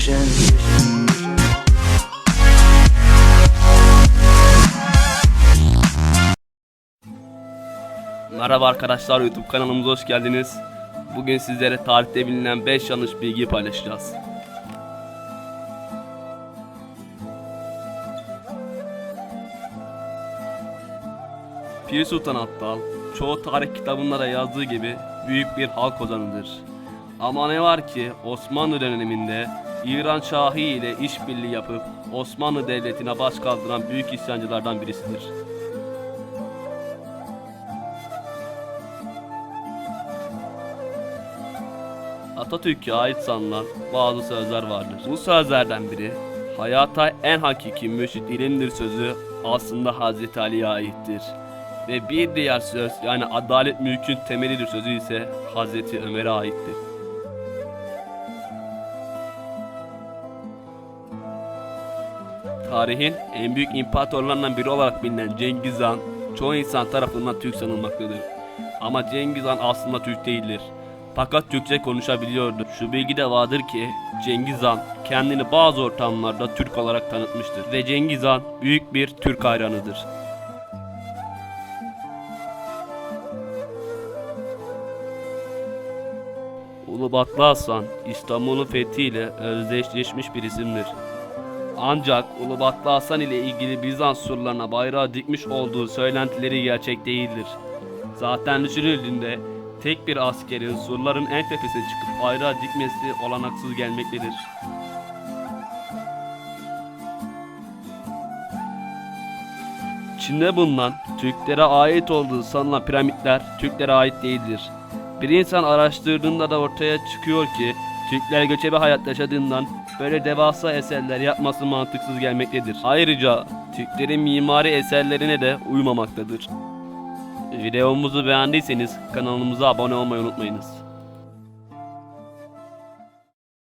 vision. Merhaba arkadaşlar YouTube kanalımıza hoş geldiniz. Bugün sizlere tarihte bilinen 5 yanlış bilgi paylaşacağız. Pir Sultan Attal çoğu tarih kitabında da yazdığı gibi büyük bir halk ozanıdır. Ama ne var ki Osmanlı döneminde İran Şahı ile işbirliği yapıp Osmanlı Devleti'ne baş kaldıran büyük isyancılardan birisidir. Atatürk'e ait sanılan bazı sözler vardır. Bu sözlerden biri hayata en hakiki mürşit ilimdir sözü aslında Hazreti Ali'ye aittir. Ve bir diğer söz yani adalet mülkün temelidir sözü ise Hazreti Ömer'e aittir. Tarihin en büyük imparatorlarından biri olarak bilinen Cengiz Han çoğu insan tarafından Türk sanılmaktadır. Ama Cengiz Han aslında Türk değildir. Fakat Türkçe konuşabiliyordu. Şu bilgi de vardır ki Cengiz Han kendini bazı ortamlarda Türk olarak tanıtmıştır. Ve Cengiz Han büyük bir Türk hayranıdır. Ulubatlı Hasan İstanbul'un fethiyle özdeşleşmiş bir isimdir. Ancak Ulubatlı Hasan ile ilgili Bizans surlarına bayrağı dikmiş olduğu söylentileri gerçek değildir. Zaten düşünüldüğünde tek bir askerin surların en tepesine çıkıp bayrağı dikmesi olanaksız gelmektedir. Çin'de bulunan Türklere ait olduğu sanılan piramitler Türklere ait değildir. Bir insan araştırdığında da ortaya çıkıyor ki Türkler göçebe hayat yaşadığından böyle devasa eserler yapması mantıksız gelmektedir. Ayrıca Türklerin mimari eserlerine de uymamaktadır. Videomuzu beğendiyseniz kanalımıza abone olmayı unutmayınız.